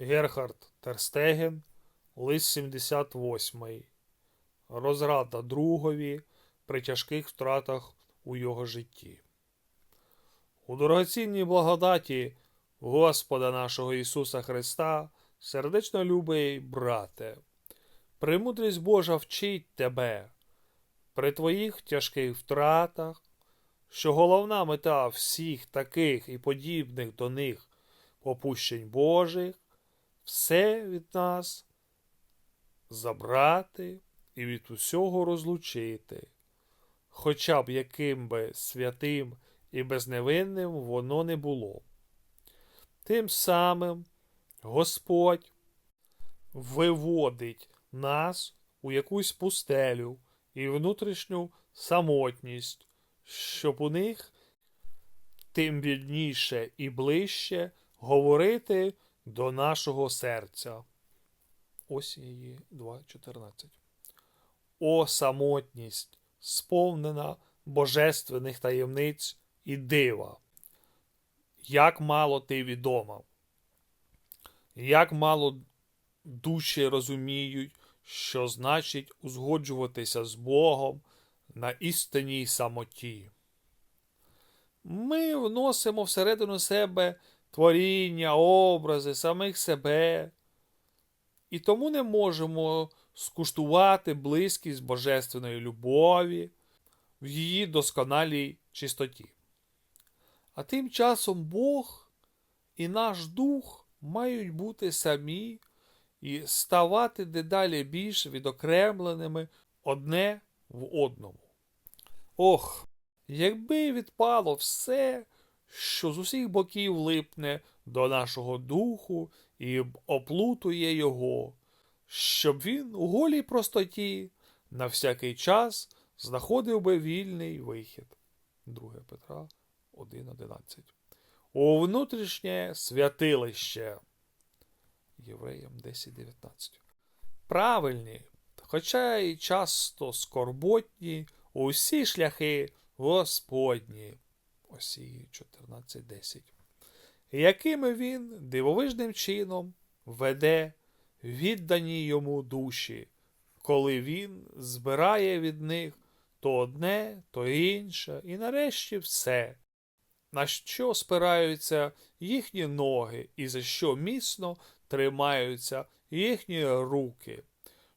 Герхард Терстеген, лист 78. Розрада другові при тяжких втратах у його житті. У дорогоцінній благодаті Господа нашого Ісуса Христа, сердечно любий брате, премудрість Божа вчить тебе при твоїх тяжких втратах, що головна мета всіх таких і подібних до них попущень Божих все від нас забрати і від усього розлучити, хоча б яким би святим і безневинним воно не було. Тим самим Господь виводить нас у якусь пустелю і внутрішню самотність, щоб у них тим бідніше і ближче говорити до нашого серця. Ось її 2.14. О самотність, сповнена божественних таємниць і дива. Як мало ти відома, як мало душі розуміють, що значить узгоджуватися з Богом на істинній самоті. Ми вносимо всередину себе творіння, образи, самих себе, і тому не можемо скуштувати близькість божественної любові в її досконалій чистоті. А тим часом Бог і наш дух мають бути самі і ставати дедалі більш відокремленими одне в одному. Ох, якби відпало все, що з усіх боків липне до нашого духу і оплутує його, щоб він у голій простоті на всякий час знаходив би вільний вихід. 2 Петра 1.11. У внутрішнє святилище. Євреям 10.19. Правильні, хоча й часто скорботні усі шляхи Господні. Осії 14.10. Якими він дивовижним чином веде віддані йому душі, коли він збирає від них то одне, то інше, і нарешті все, на що спираються їхні ноги і за що міцно тримаються їхні руки,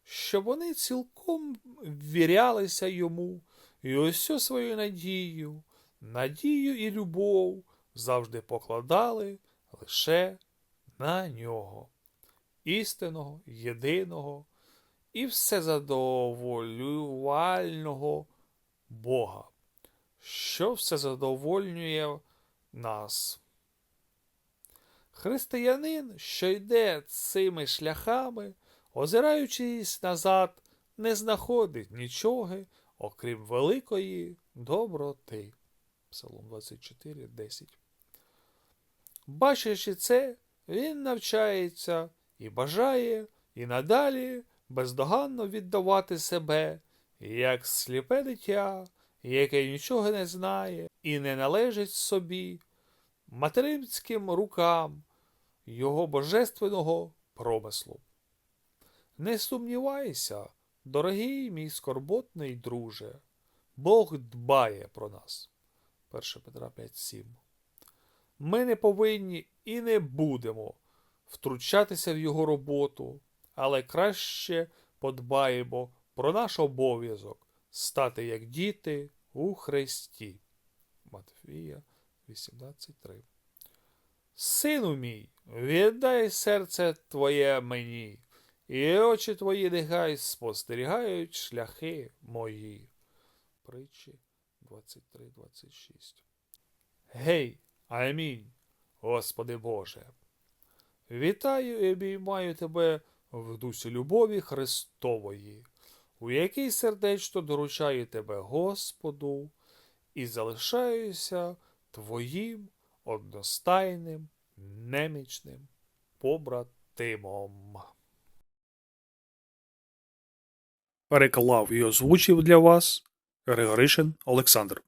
щоб вони цілком ввірялися йому і усю свою надію, надію і любов завжди покладали лише на нього, істинного, єдиного і всезадоволювального Бога, що всезадовольнює нас. Християнин, що йде цими шляхами, озираючись назад, не знаходить нічого, окрім великої доброти. Псалом 24, 10. Бачачи це, він навчається і бажає і надалі бездоганно віддавати себе, як сліпе дитя, яке нічого не знає і не належить собі, материнським рукам його божественного промислу. Не сумнівайся, дорогий мій скорботний друже, Бог дбає про нас. 1 Петра 5.7. Ми не повинні і не будемо втручатися в його роботу, але краще подбаємо про наш обов'язок стати як діти у Христі. Матфія 18.3. Сину мій, віддай серце твоє мені, і очі твої нехай спостерігають шляхи мої. Притчі 23-26. Гей, амінь, Господи Боже. Вітаю і обіймаю тебе в дусі любові Христової, у якій сердечно доручаю тебе Господу і залишаюся твоїм одностайним, немічним побратимом. Переклав і озвучив для вас Григоришин Олександр.